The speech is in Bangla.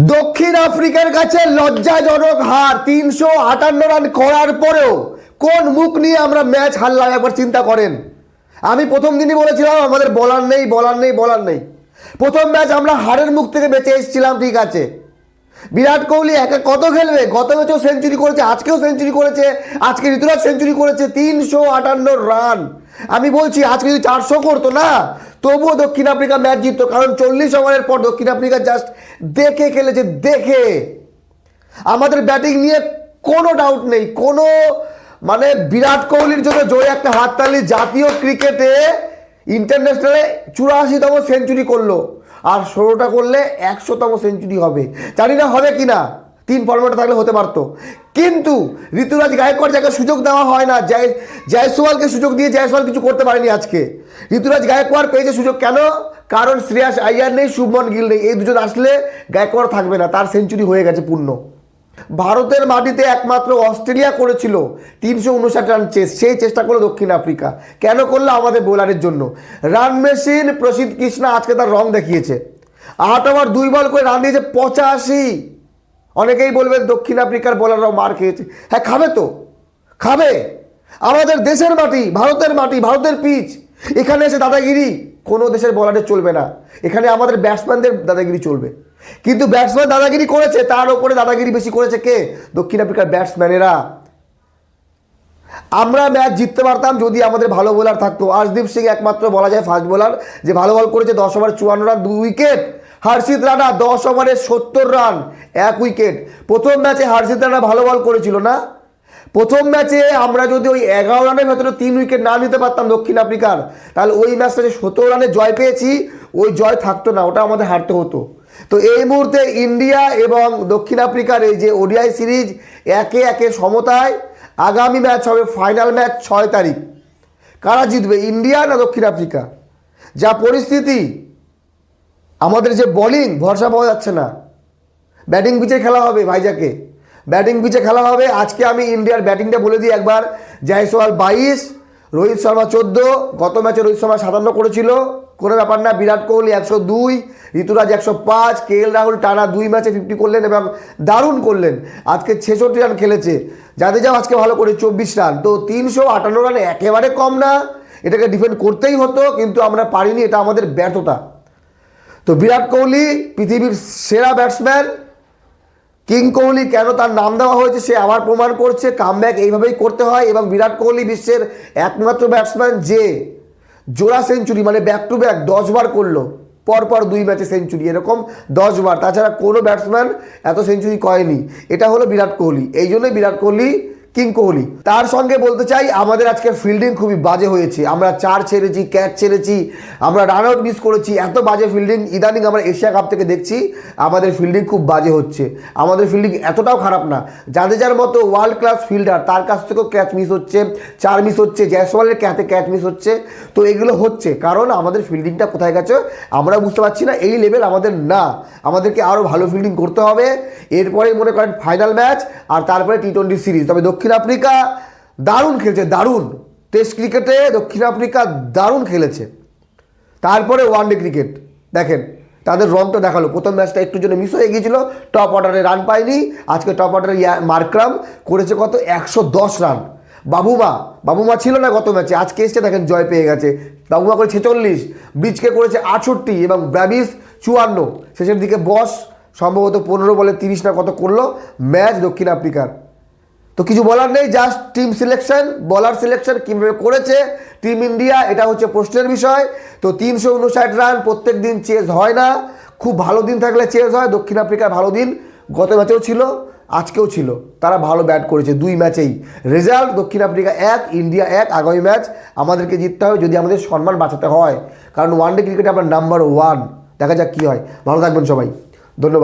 দক্ষিণ আফ্রিকার কাছে লজ্জাজনক হার, তিনশো আটান্ন রান করার পরেও কোন মুখ নিয়ে আমরা ম্যাচ হারলাম, একবার চিন্তা করেন। আমি প্রথম দিনই বলেছিলাম, আমাদের বলার নেই বলার নেই বলার নেই। প্রথম ম্যাচ আমরা হারের মুখ থেকে বেঁচে এসেছিলাম, ঠিক আছে। বিরাট কোহলি একা কত খেলবে? গত বছর সেঞ্চুরি করেছে, আজকেও সেঞ্চুরি করেছে আজকে ঋতুরাজ সেঞ্চুরি করেছে, তিনশো আটান্ন রান। আমি বলছি, আজকে যদি চারশো করতো না, তবুও দক্ষিণ আফ্রিকা ম্যাচ জিততো, কারণ চল্লিশ ওভারের পর দক্ষিণ আফ্রিকা জাস্ট দেখে খেলেছে, দেখে। আমাদের ব্যাটিং নিয়ে কোনো ডাউট নেই, কোনো মানে বিরাট কোহলির জন্য জোরে একটা হাততালি জাতীয় ক্রিকেটে ইন্টারন্যাশনালে চুরাশিতম সেঞ্চুরি করল, আর ষোলোটা করলে একশোতম সেঞ্চুরি হবে। জানি না হবে কি না তিন ফর্মেটে থাকলে হতে পারতো। কিন্তু ঋতুরাজ গায়কোয়াড় যাকে সুযোগ দেওয়া হয় না, জয়, জয়সওয়ালকে সুযোগ দিয়ে জয়সওয়াল কিছু করতে পারেনি আজকে। ঋতুরাজ গায়কোয়াড় পেয়েছে সুযোগ কেন? কারণ শ্রেয়াস আইয়ার নেই, শুভমন গিল নেই। এই দুজন আসলে গায়কোয়াড় থাকবে না, তার সেঞ্চুরি হয়ে গেছে পূর্ণ। ভারতের মাটিতে একমাত্র অস্ট্রেলিয়া করেছিল তিনশো উনষাট রান চেস, সেই চেষ্টা করল দক্ষিণ আফ্রিকা। কেন করল? আমাদের বোলারের জন্য। রান মেশিন প্রসিদ্ধ কৃষ্ণা আজকে তার রং দেখিয়েছে। আট ওভার দুই বল করে রান দিয়েছে পঁচাশি। অনেকেই বলবেন দক্ষিণ আফ্রিকার বোলাররাও মার খেয়েছে। হ্যাঁ খাবে তো। খাবে। আমাদের দেশের মাটি, ভারতের মাটি, ভারতের পিচ। এখানে এসে দাদাগিরি কোনো দেশের বলারের চলবে না। এখানে আমাদের ব্যাটসম্যানদের দাদাগিরি চলবে। কিন্তু ব্যাটসম্যান দাদাগিরি করেছে, তার ওপরে দাদাগিরি বেশি করেছে কে? দক্ষিণ আফ্রিকার ব্যাটসম্যানেরা আমরা ম্যাচ জিততে পারতাম যদি আমাদের ভালো বোলার থাকতো। আশদীপ সিং একমাত্র বলা যায় ফাস্ট বোলার যে ভালো বল করেছে দশ ওভার চুয়ান্ন রান, দুই উইকেট হার্ষিত রানা দশ ওভারে সত্তর রান, এক উইকেট। প্রথম ম্যাচে হার্ষিত রানা ভালো বল করেছিল না? প্রথম ম্যাচে আমরা যদি ওই এগারো রানের ভেতরে তিন উইকেট না নিতে পারতাম দক্ষিণ আফ্রিকার, তাহলে ওই ম্যাচটা যে সতেরো রানে জয় পেয়েছি, ওই জয় থাকতো না, ওটা আমাদের হারতে হতো। তো এই মুহূর্তে ইন্ডিয়া এবং দক্ষিণ আফ্রিকার এই যে ওডিআই সিরিজ একে একে সমতায়, আগামী ম্যাচ হবে ফাইনাল ম্যাচ ছয় তারিখ। কারা জিতবে, ইন্ডিয়া না দক্ষিণ আফ্রিকা? যা পরিস্থিতি আমাদের যে বোলিং ভরসা পাওয়া যাচ্ছে না। ব্যাটিং পিচে খেলা হবে ভাইজাকে। ব্যাটিং পিচে খেলা হবে। আজকে আমি ইন্ডিয়ার ব্যাটিংটা বলে দিই একবার। জয়সওয়াল বাইশ রোহিত শর্মা চোদ্দ, গত ম্যাচে রোহিত শর্মা সাতান্ন করেছিল। কোনো ব্যাপার না, বিরাট কোহলি একশো দুই, ঋতুরাজ একশো পাঁচ কে এল রাহুল টানা দুই ম্যাচে ফিফটি করলেন এবং দারুণ করলেন। আজকে ছেষট্টি রান খেলেছে। জাদেজাও আজকে ভালো করে চব্বিশ রান তো তিনশো আটান্ন রান একেবারে কম না। এটাকে ডিফেন্ড করতেই হতো, কিন্তু আমরা পারিনি। এটা আমাদের ব্যর্থতা। তো বিরাট কোহলি, পৃথিবীর সেরা ব্যাটসম্যান কিং কোহলি কেন তার নাম দেওয়া হয়েছে সে আবার প্রমাণ করছে। কামব্যাক এইভাবেই করতে হয় এবং বিরাট কোহলি বিশ্বের একমাত্র ব্যাটসম্যান যে জোড়া সেঞ্চুরি মানে ব্যাক টু ব্যাক দশবার করল, পরপর দুই ম্যাচে সেঞ্চুরি এরকম দশবার তাছাড়া কোনো ব্যাটসম্যান এত সেঞ্চুরি করেনি। এটা হলো বিরাট কোহলি। এই জন্যই বিরাট কোহলি কিং কোহলি। তার সঙ্গে বলতে চাই, আমাদের আজকে ফিল্ডিং খুবই বাজে হয়েছে। আমরা চার ছেড়েছি, ক্যাচ ছেড়েছি, আমরা রান আউট মিস করেছি, এত বাজে ফিল্ডিং ইদানিং আমরা এশিয়া কাপ থেকে দেখছি, আমাদের ফিল্ডিং খুব বাজে হচ্ছে। আমাদের ফিল্ডিং এতটাও খারাপ না। যার মতো ওয়ার্ল্ড ক্লাস ফিল্ডার তার কাছ থেকেও ক্যাচ মিস হচ্ছে, চার মিস হচ্ছে জয়সওয়ালের ক্যাচে ক্যাচ মিস হচ্ছে। তো এগুলো হচ্ছে, কারণ আমাদের ফিল্ডিংটা কোথায় গেছে, আমরা বুঝতে পারছি না, এই লেভেল আমাদের না। আমাদেরকে আরও ভালো ফিল্ডিং করতে হবে। এরপরে মনে করেন ফাইনাল ম্যাচ আর তারপরে টি টোয়েন্টি সিরিজ তবে দক্ষিণ আফ্রিকা দারুণ খেলছে, দারুণ। টেস্ট ক্রিকেটে দক্ষিণ আফ্রিকা দারুণ খেলেছে। তারপরে ওয়ানডে ক্রিকেট, দেখেন, তাদের রংটা দেখাল। প্রথম ম্যাচটা একটু জন্য মিস হয়ে গিয়েছিল টপ অর্ডারে রান পায়নি। আজকে টপ অর্ডারে মার্করাম করেছে কত? একশো দশ রান বাবুমা বাবুমা ছিল না গত ম্যাচে, আজকে এসছে, দেখেন, জয় পেয়ে গেছে। বাবুমা করে ছেচল্লিশ, ব্রিজকে করেছে আটষট্টি এবং ব্রাবিস চুয়ান্ন। শেষের দিকে বস, সম্ভবত পনেরো বলে তিরিশ না কত করল, ম্যাচ দক্ষিণ আফ্রিকার। তো কিছু বলার নেই জাস্ট টিম সিলেকশন বলার সিলেকশন কীভাবে করেছে টিম ইন্ডিয়া এটা হচ্ছে প্রশ্নের বিষয়। তো তিনশো উনষাট রান প্রত্যেক দিন চেজ হয় না। খুব ভালো দিন থাকলে চেজ হয়, দক্ষিণ আফ্রিকার ভালো দিন। গত ম্যাচেও ছিল, আজকেও ছিল। তারা ভালো ব্যাট করেছে দুই ম্যাচেই। রেজাল্ট দক্ষিণ আফ্রিকা এক ইন্ডিয়া এক, আগামী ম্যাচ আমাদেরকে জিততে হবে যদি আমাদের সম্মান বাঁচাতে হয়। কারণ ওয়ানডে ক্রিকেটে আমরা নাম্বার ওয়ান দেখা যাক কী হয়। ভালো থাকবেন সবাই। ধন্যবাদ।